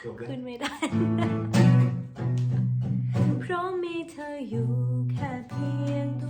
ขึ้นไม่ได้ เพราะมีเธออยู่แค่เพียงตัว